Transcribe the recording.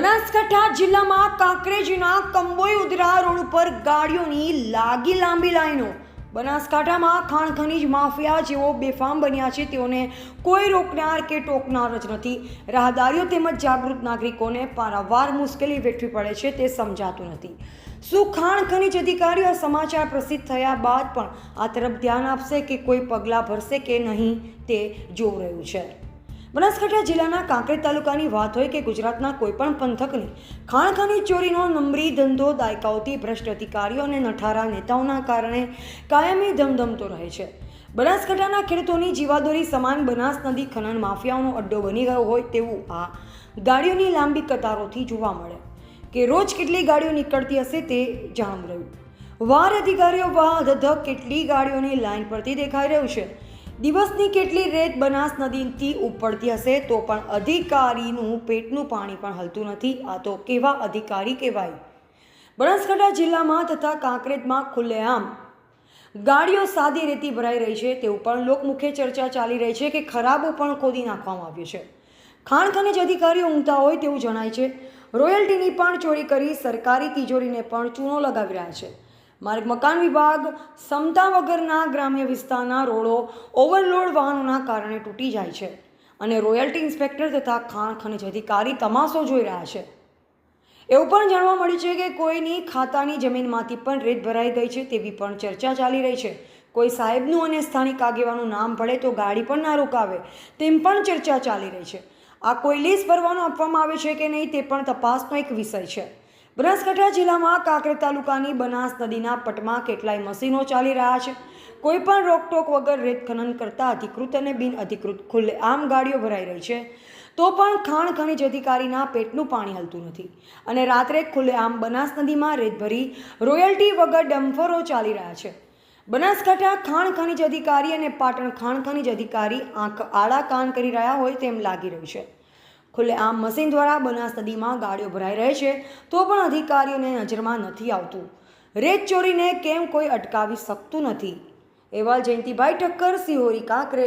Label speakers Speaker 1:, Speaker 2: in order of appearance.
Speaker 1: બનાસકાંઠા જિલ્લામાં કાંકરેજના કંબોઈ ઉદરા રોડ ઉપર ગાડીઓની લાગી લાંબી લાઈનો. બનાસકાંઠામાં ખાણ ખનીજ માફિયા જેઓ બેફામ બન્યા છે, તેઓને કોઈ રોકનાર કે ટોકનાર જ નથી. રાહદારીઓ તેમજ જાગૃત નાગરિકોને પારાવાર મુશ્કેલી વેઠવી પડે છે, તે સમજાતું નથી. શું ખાણ ખનીજ અધિકારીઓ સમાચાર પ્રસિદ્ધ થયા બાદ પણ આ તરફ ધ્યાન આપશે કે કોઈ પગલાં ભરશે કે નહીં, તે જોઈ રહ્યું છે. બનાસકાંઠા જિલ્લાના કાંકરેજ તાલુકાની વાત હોય કે ગુજરાતના કોઈપણ પંથકની ખાણખાની ચોરીનો નંબરી ધંધો દાયકાઓથી ભ્રષ્ટ અધિકારીઓ અને નઠારા નેતાઓના કારણે કાયમી ધમધમતો રહે છે. બનાસકાંઠાના ખેડૂતોની જીવાદોરી સમાન બનાસ નદી ખનન માફિયાઓનો અડ્ડો બની ગયો હોય તેવું આ ગાડીઓની લાંબી કતારોથી જોવા મળે. કે રોજ કેટલી ગાડીઓ નીકળતી હશે તે જાણવું રહ્યું. વાર અધિકારીઓ વાહ ધધક કેટલી ગાડીઓની લાઇન પરથી દેખાઈ રહ્યું છે. દિવસની કેટલી રેત બનાસ નદીથી ઉપડતી હશે તો પણ અધિકારીનું પેટનું પાણી પણ હલતું નથી. આ તો કેવા અધિકારી કહેવાય? બનાસકાંઠા જિલ્લામાં તથા કાંકરેજમાં ખુલ્લેઆમ ગાડીઓ સાદી રેતી ભરાઈ રહી છે. તેવું પણ લોકમુખે ચર્ચા ચાલી રહી છે કે ખરાબો પણ ખોદી નાખવામાં આવ્યો છે. ખાણ ખનીજ અધિકારીઓ ઊંઘતા હોય તેવું જણાય છે. રોયલ્ટીની પણ ચોરી કરી સરકારી તિજોરીને પણ ચૂનો લગાવી રહ્યા છે. માર્ગ મકાન વિભાગ ક્ષમતા વગરના ગ્રામ્ય વિસ્તારના રોડો ઓવરલોડ વાહનોના કારણે તૂટી જાય છે અને રોયલ્ટી ઇન્સ્પેક્ટર તથા ખાણ ખનિજ અધિકારી તમાશો જોઈ રહ્યા છે. એવું પણ જાણવા મળ્યું છે કે કોઈની ખાતાની જમીનમાંથી પણ રેત ભરાઈ ગઈ છે તેવી પણ ચર્ચા ચાલી રહી છે. કોઈ સાહેબનું અને સ્થાનિક આગેવાનું નામ પડે તો ગાડી પણ ના રોકાવે તેમ પણ ચર્ચા ચાલી રહી છે. આ કોઈ લીઝ ભરવાનું આપવામાં આવે છે કે નહીં તે પણ તપાસનો એક વિષય છે. બનાસકાંઠા જિલ્લામાં કાંકરેજ તાલુકાની બનાસ નદીના પટમાં કેટલાય મશીનો ચાલી રહ્યા છે. કોઈ પણ રોકટોક વગર રેત ખનન કરતા અધિકૃત અને બિન અધિકૃત ખુલ્લે આમ ગાડીઓ ભરાઈ રહી છે. તો પણ ખાણ ખનીજ અધિકારીના પેટનું પાણી હલતું નથી અને રાત્રે ખુલ્લેઆમ બનાસ નદીમાં રેત ભરી રોયલ્ટી વગર ડમ્ફરો ચાલી રહ્યા છે. બનાસકાંઠા ખાણ ખનીજ અધિકારી અને પાટણ ખાણ ખનીજ અધિકારી આંખ આડા કાન કરી રહ્યા હોય તેમ લાગી રહ્યું છે. ખુલ્લેઆમ મશીન દ્વારા બનાસ નદીમાં ગાડીઓ ભરાઈ રહે છે, તો પણ અધિકારીઓને નજરમાં નથી આવતું. રેત ચોરીને કેમ કોઈ અટકાવી શકતું નથી? એવા જયંતિભાઈ ઠક્કર, સિહોરી કાંકરે